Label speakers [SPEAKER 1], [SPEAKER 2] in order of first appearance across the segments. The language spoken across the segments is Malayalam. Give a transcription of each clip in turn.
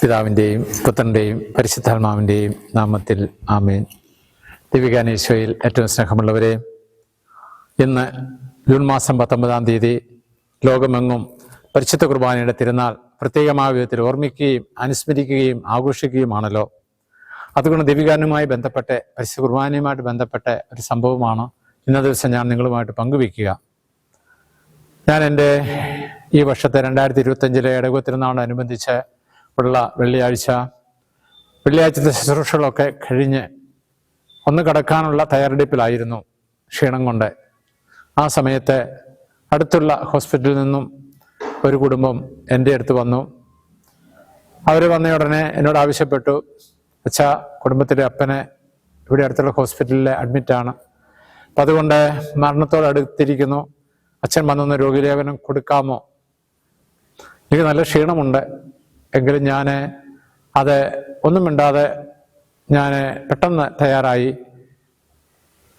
[SPEAKER 1] പിതാവിന്റെയും പുത്രന്റെയും പരിശുദ്ധാത്മാവിന്റെയും നാമത്തിൽ ആമേൻ. ദിവികാനീശോയിൽ ഏറ്റവും സ്നേഹമുള്ളവരെ ഇന്ന് ജൂൺ മാസം പത്തൊമ്പതാം തീയതി ലോകമെങ്ങും പരിശുദ്ധ കുർബാനയുടെ തിരുനാൾ പ്രത്യേകമായ വിധത്തിൽ ഓർമ്മിക്കുകയും അനുസ്മരിക്കുകയും ആഘോഷിക്കുകയുമാണല്ലോ. അതുകൊണ്ട് ദിവികാനുമായി ബന്ധപ്പെട്ട് പരിശുദ്ധ കുർബാനയുമായിട്ട് ബന്ധപ്പെട്ട ഒരു സംഭവമാണ് ഇന്ന ദിവസം ഞാൻ നിങ്ങളുമായിട്ട് പങ്കുവയ്ക്കുക. ഞാൻ എന്റെ ഈ വർഷത്തെ രണ്ടായിരത്തി ഇരുപത്തഞ്ചിലെ ഇടവ തിരുനാളോടനുബന്ധിച്ച് ഉള്ള വെള്ളിയാഴ്ച വെള്ളിയാഴ്ചത്തെ ശുശ്രൂഷകളൊക്കെ കഴിഞ്ഞ് ഒന്ന് കടക്കാനുള്ള തയ്യാറെടുപ്പിലായിരുന്നു ക്ഷീണം കൊണ്ട്. ആ സമയത്ത് അടുത്തുള്ള ഹോസ്പിറ്റലിൽ നിന്നും ഒരു കുടുംബം എന്റെ അടുത്ത് വന്നു. അവർ വന്ന ഉടനെ എന്നോട് ആവശ്യപ്പെട്ടു അച്ഛാ കുടുംബത്തിലെ അപ്പനെ ഇവിടെ അടുത്തുള്ള ഹോസ്പിറ്റലിൽ അഡ്മിറ്റാണ് അപ്പം അതുകൊണ്ട് മരണത്തോട് അടുത്തിരിക്കുന്നു. അച്ഛൻ വന്നൊന്ന് രോഗലേപനം കൊടുക്കാമോ? എനിക്ക് നല്ല ക്ഷീണമുണ്ട്. എങ്കിലും ഞാൻ അത് ഒന്നും മിണ്ടാതെ ഞാൻ പെട്ടെന്ന് തയ്യാറായി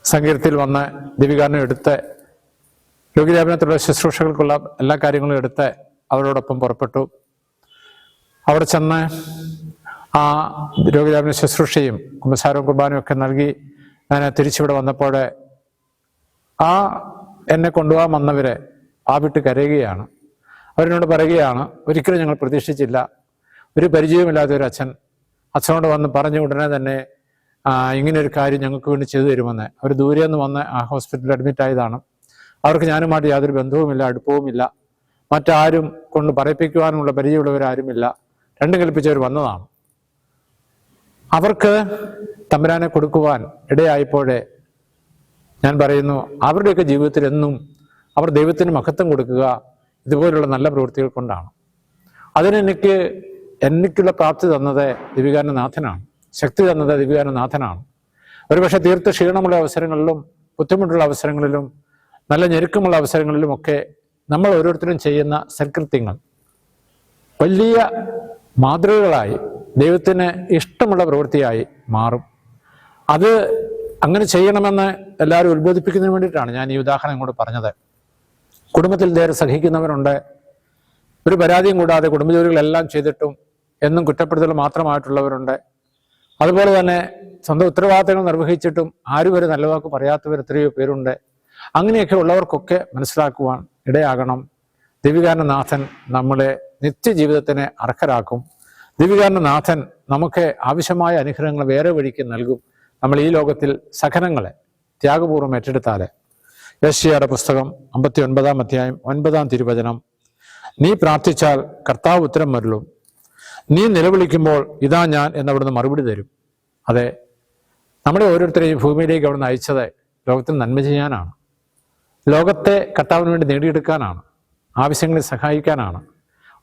[SPEAKER 1] സങ്കീർത്തിയിൽ വന്ന് ദിവികാരനും എടുത്ത് രോഗിലേപനത്തിലുള്ള ശുശ്രൂഷകൾക്കുള്ള എല്ലാ കാര്യങ്ങളും എടുത്ത് അവരോടൊപ്പം പുറപ്പെട്ടു. അവിടെ ചെന്ന് ആ രോഗിലേപന ശുശ്രൂഷയും കുമ്പസാരവും കുർബാനയും ഒക്കെ നൽകി ഞാൻ തിരിച്ചിവിടെ വന്നപ്പോൾ ആ എന്നെ കൊണ്ടുപോകാൻ വന്നവരെ ആ വിട്ട് കരയുകയാണ്. അവരിനോട് പറയുകയാണ് ഒരിക്കലും ഞങ്ങൾ പ്രതീക്ഷിച്ചില്ല. ഒരു പരിചയമില്ലാത്ത ഒരു അച്ഛൻ അച്ഛനോട് വന്ന് പറഞ്ഞ ഉടനെ തന്നെ ഇങ്ങനെ ഒരു കാര്യം ഞങ്ങൾക്ക് വേണ്ടി ചെയ്തു തരുമെന്ന്. അവർ ദൂരെ നിന്ന് വന്ന് ആ ഹോസ്പിറ്റലിൽ അഡ്മിറ്റ് ആയതാണ്. അവർക്ക് ഞാനുമായിട്ട് യാതൊരു ബന്ധവുമില്ല അടുപ്പവുമില്ല. മറ്റാരും കൊണ്ട് പറയിപ്പിക്കുവാനുള്ള പരിചയമുള്ളവരാരുമില്ല. രണ്ടും കൽപ്പിച്ചവർ വന്നതാണ്. അവർക്ക് തമ്പുരാനെ കൊടുക്കുവാൻ ഇടയായപ്പോഴേ ഞാൻ പറയുന്നു അവരുടെയൊക്കെ ജീവിതത്തിൽ എന്നും അവർ ദൈവത്തിന് മഹത്വം കൊടുക്കുക ഇതുപോലുള്ള നല്ല പ്രവൃത്തികൾ കൊണ്ടാണ്. അതിനെനിക്ക് എനിക്കുള്ള പ്രാപ്തി തന്നത് നാഥനാണ് ശക്തി തന്നത് നാഥനാണ് ഒരുപക്ഷെ തീർത്ത് ക്ഷീണമുള്ള അവസരങ്ങളിലും ബുദ്ധിമുട്ടുള്ള അവസരങ്ങളിലും നല്ല ഞെരുക്കമുള്ള അവസരങ്ങളിലുമൊക്കെ നമ്മൾ ഓരോരുത്തരും ചെയ്യുന്ന സൽകൃത്യങ്ങൾ. വലിയ മാതൃകകളായി ദൈവത്തിന് ഇഷ്ടമുള്ള പ്രവൃത്തിയായി മാറും. അത് അങ്ങനെ ചെയ്യണമെന്ന് എല്ലാവരും ഉത്ബോധിപ്പിക്കുന്നതിന് വേണ്ടിയിട്ടാണ് ഞാൻ ഈ ഉദാഹരണം ഇങ്ങോട്ട് പറഞ്ഞത്. കുടുംബത്തിൽ നേരെ സഹിക്കുന്നവരുണ്ട്. ഒരു പരാതിയും കൂടാതെ കുടുംബജോലികളെല്ലാം ചെയ്തിട്ടും എന്നും കുറ്റപ്പെടുത്തൽ മാത്രമായിട്ടുള്ളവരുണ്ട്. അതുപോലെ തന്നെ സ്വന്തം ഉത്തരവാദിത്തങ്ങൾ നിർവഹിച്ചിട്ടും ആരും ഒരു നല്ല വാക്ക് പറയാത്തവർ എത്രയോ പേരുണ്ട്. അങ്ങനെയൊക്കെ ഉള്ളവർക്കൊക്കെ മനസ്സിലാക്കുവാൻ ഇടയാകണം. ദിവികാരനാഥൻ നമ്മളെ നിത്യജീവിതത്തിന് അർഹരാക്കും. ദിവികാരനാഥൻ നമുക്ക് ആവശ്യമായ അനുഗ്രഹങ്ങൾ വേറെ വഴിക്ക് നൽകും. നമ്മൾ ഈ ലോകത്തിൽ സഹനങ്ങളെ ത്യാഗപൂർവം ഏറ്റെടുത്താൽ. യശിയുടെ പുസ്തകം അമ്പത്തി ഒൻപതാം അധ്യായം ഒൻപതാം തിരുവചനം. നീ പ്രാർത്ഥിച്ചാൽ കർത്താവ് ഉത്തരം മരുളും നീ നിലവിളിക്കുമ്പോൾ ഇതാ ഞാൻ എന്നവിടുന്ന് മറുപടി തരും. അതെ നമ്മുടെ ഓരോരുത്തരെയും ഭൂമിയിലേക്ക് അവിടുന്ന് അയച്ചത് ലോകത്തിന് നന്മ ചെയ്യാനാണ്. ലോകത്തെ കർത്താവിന് വേണ്ടി നേടിയെടുക്കാനാണ്. ആവശ്യങ്ങളെ സഹായിക്കാനാണ്.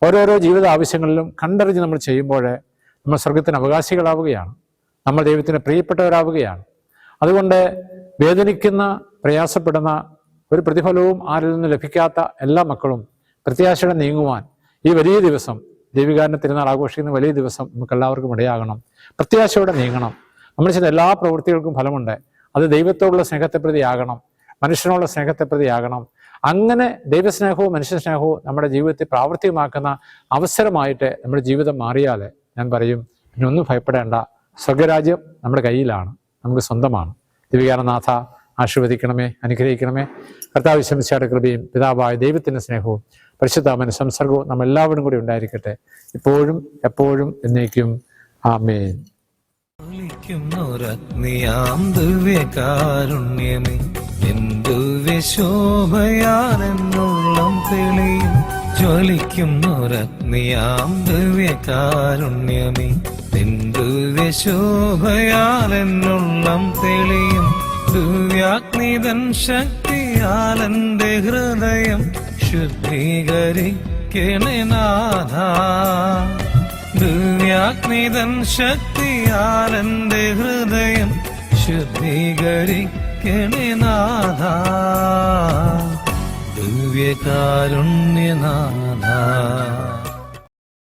[SPEAKER 1] ഓരോരോ ജീവിത ആവശ്യങ്ങളിലും കണ്ടറിഞ്ഞ് നമ്മൾ ചെയ്യുമ്പോൾ നമ്മൾ സ്വർഗത്തിന് അവകാശികളാവുകയാണ്. നമ്മൾ ദൈവത്തിന് പ്രിയപ്പെട്ടവരാവുകയാണ്. അതുകൊണ്ട് വേദനിക്കുന്ന പ്രയാസപ്പെടുന്ന ഒരു പ്രതിഫലവും ആരിൽ നിന്ന് ലഭിക്കാത്ത എല്ലാ മക്കളും പ്രത്യാശയുടെ നീങ്ങുവാൻ ഈ വലിയ ദിവസം ദൈവികാരന്റെ തിരുനാൾ ആഘോഷിക്കുന്ന വലിയ ദിവസം നമുക്ക് എല്ലാവർക്കും ഇടയാകണം. പ്രത്യാശയോടെ നീങ്ങണം. നമ്മൾ ചെയ്ത എല്ലാ പ്രവൃത്തികൾക്കും ഫലമുണ്ട്. അത് ദൈവത്തോടുള്ള സ്നേഹത്തെ പ്രതിയാകണം. മനുഷ്യനോടുള്ള സ്നേഹത്തെ പ്രതിയാകണം. അങ്ങനെ ദൈവസ്നേഹവും മനുഷ്യസ്നേഹവും നമ്മുടെ ജീവിതത്തെ പ്രാവർത്തികമാക്കുന്ന അവസരമായിട്ട് നമ്മുടെ ജീവിതം മാറിയാൽ ഞാൻ പറയും പിന്നെ ഒന്നും ഭയപ്പെടേണ്ട. സ്വർഗരാജ്യം നമ്മുടെ കയ്യിലാണ്. നമുക്ക് സ്വന്തമാണ്. ദിവികാരനാഥ ആശീർവദിക്കണമേ അനുഗ്രഹിക്കണമേ. കർത്താവ് ശമിച്ചയുടെ കൃപയും പിതാവായ ദൈവത്തിന്റെ സ്നേഹവും പരിശുദ്ധാമന സംസർഗവും നമ്മൾ എല്ലാവരും കൂടി ഉണ്ടായിരിക്കട്ടെ. ഇപ്പോഴും എപ്പോഴും എന്നേക്കും. ആമേൻ.
[SPEAKER 2] ദിവ്യകാരുണ്യമേ എന്തു വിശോഭയാലെന്നുള്ളം തെളിയും. ജ്വലിക്കുന്നൊരഗ്നിയാം ദിവ്യകാരുണ്യമേ എന്തു വിശോഭയാലെന്നുള്ളം തെളിയും. ദിവ്യാഗ്നിതൻ ശക്തിയാലന്റെ ഹൃദയം ശുദ്ധീകരിക്കണേ നാഥ. ദിവ്യാഗ്നിതൻ ശക്തിയാൽ എന്റെ ഹൃദയം ശുദ്ധീകരിക്കണേ നാഥ. ദിവ്യകാരുണ്യനാഥ.